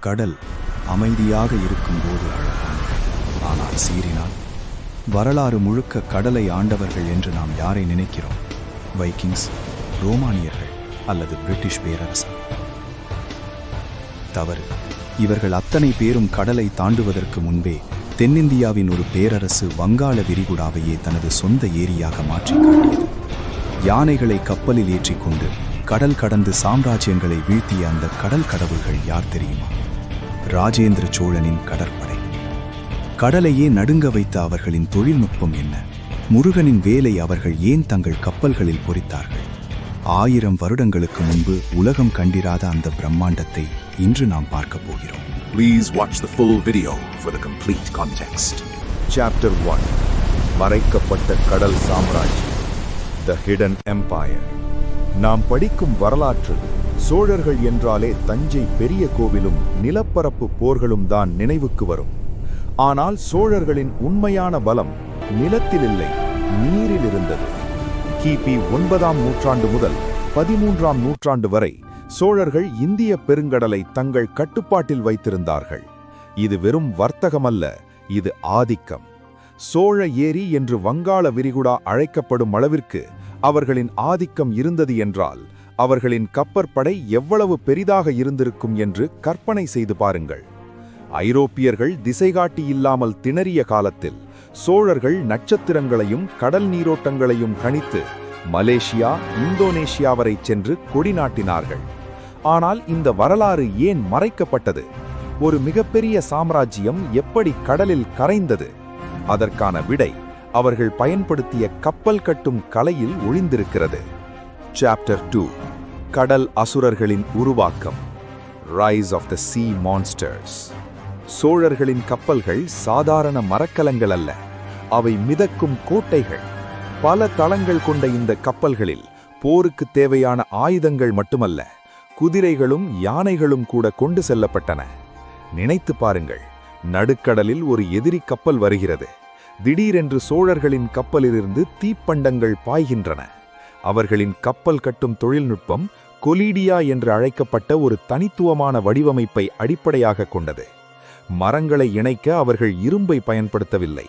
கடல் அமைதியாக இருக்கும்போது அழகானது. ஆனால் சீறினால் வரலாறு முழுக்க கடலை ஆண்டவர்கள் என்று நாம் யாரை நினைக்கிறோம்? வைக்கிங்ஸ் ரோமானியர்கள் அல்லது பிரிட்டிஷ் பேரரசர்? தவறு. இவர்கள் அத்தனை பேரும் கடலை தாண்டுவதற்கு முன்பே தென்னிந்தியாவின் ஒரு பேரரசு வங்காள விரிகுடாவையே தனது சொந்த ஏரியாக மாற்றிக் காட்டியது. யானைகளை கப்பலில் ஏற்றிக்கொண்டு கடல் கடந்து சாம்ராஜ்யங்களை வீழ்த்திய அந்த கடல் கடவுள்கள் யார் தெரியுமா? ராஜேந்திர சோழனின் கடற்படை. கடலையே நடுங்க வைத்த அவர்களின் தொழில்நுட்பம் என்ன? முருகனின் வேலை அவர்கள் ஏன் தங்கள் கப்பல்களில் பொறித்தார்கள்? ஆயிரம் வருடங்களுக்கு முன்பு உலகம் கண்டிராத அந்த பிரம்மாண்டத்தை இன்று நாம் பார்க்கப் போகிறோம். Please watch the full video for the complete context. Chapter one மறைக்கப்பட்ட கடல் சாம்ராஜ்யம். த ஹிடன் எம்பையர் நாம் படிக்கும் வரலாற்று சோழர்கள் என்றாலே தஞ்சை பெரிய கோவிலும் நிலப்பரப்பு போர்களும் தான் நினைவுக்கு வரும். ஆனால் சோழர்களின் உண்மையான பலம் நிலத்தில் இல்லை நீரில் இருந்தது கிபி ஒன்பதாம் நூற்றாண்டு முதல் பதிமூன்றாம் நூற்றாண்டு வரை சோழர்கள் இந்திய பெருங்கடலை தங்கள் கட்டுப்பாட்டில் வைத்திருந்தார்கள். இது வெறும் வர்த்தகமல்ல இது ஆதிக்கம். சோழ ஏரி என்று வங்காள விரிகுடா அழைக்கப்படும் அளவிற்கு அவர்களின் ஆதிக்கம் இருந்தது என்றால் அவர்களின் கப்பற்படை எவ்வளவு பெரிதாக இருந்திருக்கும் என்று கற்பனை செய்து பாருங்கள். ஐரோப்பியர்கள் திசைகாட்டி இல்லாமல் திணறிய காலத்தில் சோழர்கள் நட்சத்திரங்களையும் கடல் நீரோட்டங்களையும் கணித்து மலேசியா இந்தோனேஷியா வரை சென்று கொடி நாட்டினார்கள். ஆனால் இந்த வரலாறு ஏன் மறைக்கப்பட்டது? ஒரு மிகப்பெரிய சாம்ராஜ்யம் எப்படி கடலில் கரைந்தது? அதற்கான விடை அவர்கள் பயன்படுத்திய கப்பல் கட்டும் கலையில் ஒளிந்திருக்கிறது. சாப்டர் டூ கடல் அசுரர்களின் உருவாக்கம். Rise of the sea monsters சோழர்களின் கப்பல்கள் சாதாரண மரக்கலங்கள் அல்ல. அவை மிதக்கும் கோட்டைகள். பல தளங்கள் கொண்ட இந்த கப்பல்களில் போருக்கு தேவையான ஆயுதங்கள் மட்டுமல்ல குதிரைகளும் யானைகளும் கூட கொண்டு செல்லப்பட்டன. நினைத்து பாருங்கள் நடுக்கடலில் ஒரு எதிரி கப்பல் வருகிறது. திடீரென்று சோழர்களின் கப்பலிலிருந்து தீப்பண்டங்கள் பாய்கின்றன. அவர்களின் கப்பல் கட்டும் தொழில்நுட்பம் கொலீடியா என்று அழைக்கப்பட்ட ஒரு தனித்துவமான வடிவமைப்பை அடிப்படையாக கொண்டது. மரங்களை இணைக்க அவர்கள் இரும்பை பயன்படுத்தவில்லை.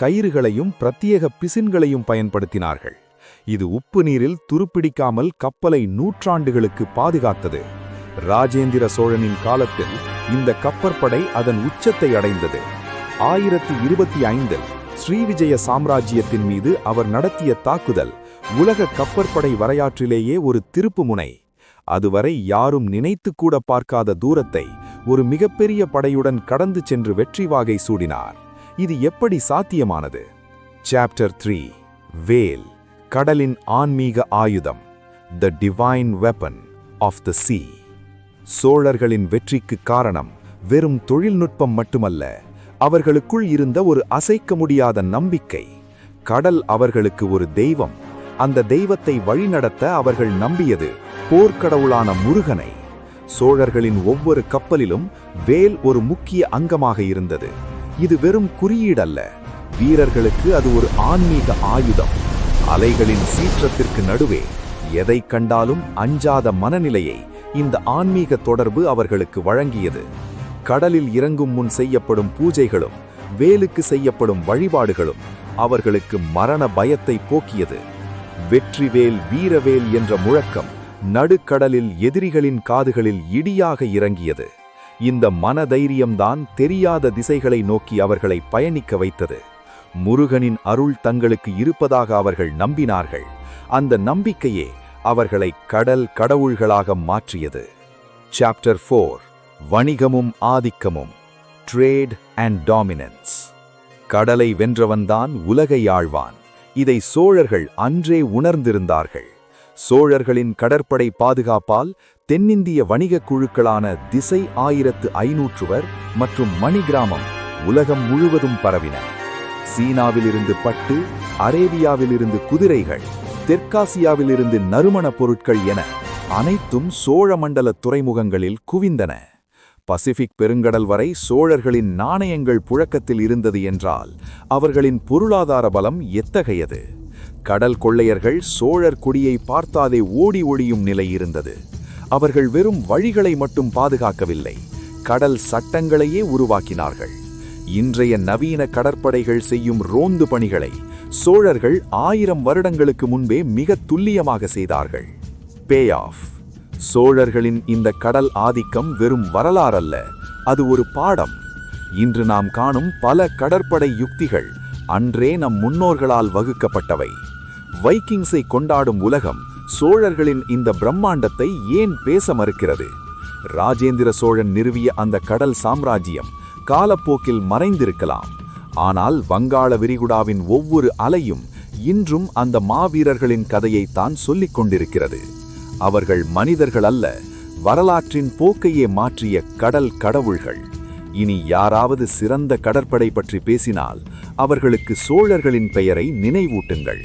கயிறுகளையும் பிரத்யேக பிசின்களையும் பயன்படுத்தினார்கள். இது உப்பு நீரில் துருப்பிடிக்காமல் கப்பலை நூற்றாண்டுகளுக்கு பாதுகாத்தது. ராஜேந்திர சோழனின் காலத்தில் இந்த கப்பற்படை அதன் உச்சத்தை அடைந்தது. ஆயிரத்தி இருபத்தி ஐந்தில் ஸ்ரீவிஜய சாம்ராஜ்யத்தின் மீது அவர் நடத்திய தாக்குதல் உலக கப்பற்படை வரையாற்றிலேயே ஒரு திருப்புமுனை அதுவரை யாரும் நினைத்து கூட பார்க்காத தூரத்தை ஒரு மிகப்பெரிய படையுடன் கடந்து சென்று வெற்றி வாகை சூடினார். இது எப்படி சாத்தியமானது? சாப்டர் த்ரீ வேல் கடலின் ஆன்மீக ஆயுதம் the divine weapon of the sea சோழர்களின் வெற்றிக்கு காரணம் வெறும் தொழில்நுட்பம் மட்டுமல்ல அவர்களுக்குள் இருந்த ஒரு அசைக்க முடியாத நம்பிக்கை. கடல் அவர்களுக்கு ஒரு தெய்வம் அந்த தெய்வத்தை வழிநடத்த அவர்கள் நம்பியது போர்க்கடவுளான முருகனை. சோழர்களின் ஒவ்வொரு கப்பலிலும் வேல் ஒரு முக்கிய அங்கமாக இருந்தது. இது வெறும் குறியீடல்ல. வீரர்களுக்கு அது ஒரு ஆன்மீக ஆயுதம். அலைகளின் சீற்றத்திற்கு நடுவே எதை கண்டாலும் அஞ்சாத மனநிலையை இந்த ஆன்மீக தொடர்பு அவர்களுக்கு வழங்கியது. கடலில் இறங்கும் முன் செய்யப்படும் பூஜைகளும் வேலுக்கு செய்யப்படும் வழிபாடுகளும் அவர்களுக்கு மரண பயத்தை போக்கியது. வெற்றிவேல் வீரவேல் என்ற முழக்கம் நடுக்கடலில் எதிரிகளின் காதுகளில் இடியாக இறங்கியது. இந்த மனதைரியம்தான் தெரியாத திசைகளை நோக்கி அவர்களை பயணிக்க வைத்தது. முருகனின் அருள் தங்களுக்கு இருப்பதாக அவர்கள் நம்பினார்கள். அந்த நம்பிக்கையே அவர்களை கடல் கடவுள்களாக மாற்றியது. சாப்டர் ஃபோர் வணிகமும் ஆதிக்கமும் ட்ரேட் அண்ட் டாமினன்ஸ் கடலை வென்றவன்தான் உலகை ஆழ்வான். இதை சோழர்கள் அன்றே உணர்ந்திருந்தார்கள். சோழர்களின் கடற்படை பாதுகாப்பால் தென்னிந்திய வணிகக் குழுக்களான திசை ஆயிரத்து ஐநூற்றுவர் மற்றும் மணிகிராமம் உலகம் முழுவதும் பரவின. சீனாவிலிருந்து பட்டு அரேபியாவிலிருந்து குதிரைகள் தெற்காசியாவிலிருந்து நறுமணப் பொருட்கள் என அனைத்தும் சோழ மண்டல துறைமுகங்களில் குவிந்தன. பசிபிக் பெருங்கடல் வரை சோழர்களின் நாணயங்கள் புழக்கத்தில் இருந்தது என்றால் அவர்களின் பொருளாதார பலம் எத்தகையது? கடல் கொள்ளையர்கள் சோழர் குடியை பார்த்தாதே ஓடி ஒழியும் நிலை இருந்தது. அவர்கள் வெறும் வழிகளை மட்டும் பாதுகாக்கவில்லை கடல் சட்டங்களையே உருவாக்கினார்கள். இன்றைய நவீன கடற்படைகள் செய்யும் ரோந்து பணிகளை சோழர்கள் ஆயிரம் வருடங்களுக்கு முன்பே மிக துல்லியமாக செய்தார்கள். பே ஆஃப் சோழர்களின் இந்த கடல் ஆதிக்கம் வெறும் வரலாறல்ல அது ஒரு பாடம். இன்று நாம் காணும் பல கடற்படை யுக்திகள் அன்றே நம் முன்னோர்களால் வகுக்கப்பட்டவை. வைக்கிங்ஸை கொண்டாடும் உலகம் சோழர்களின் இந்த பிரம்மாண்டத்தை ஏன் பேச மறுக்கிறது? ராஜேந்திர சோழன் நிறுவிய அந்த கடல் சாம்ராஜ்யம் காலப்போக்கில் மறைந்திருக்கலாம். ஆனால் வங்காள விரிகுடாவின் ஒவ்வொரு அலையும் இன்றும் அந்த மாவீரர்களின் கதையைத்தான் சொல்லிக் கொண்டிருக்கிறது. அவர்கள் மனிதர்கள் அல்ல வரலாற்றின் போக்கையே மாற்றிய கடல் கடவுள்கள். இனி யாராவது சிறந்த கடற்படை பற்றி பேசினால் அவர்களுக்கு சோழர்களின் பெயரை நினைவூட்டுங்கள்.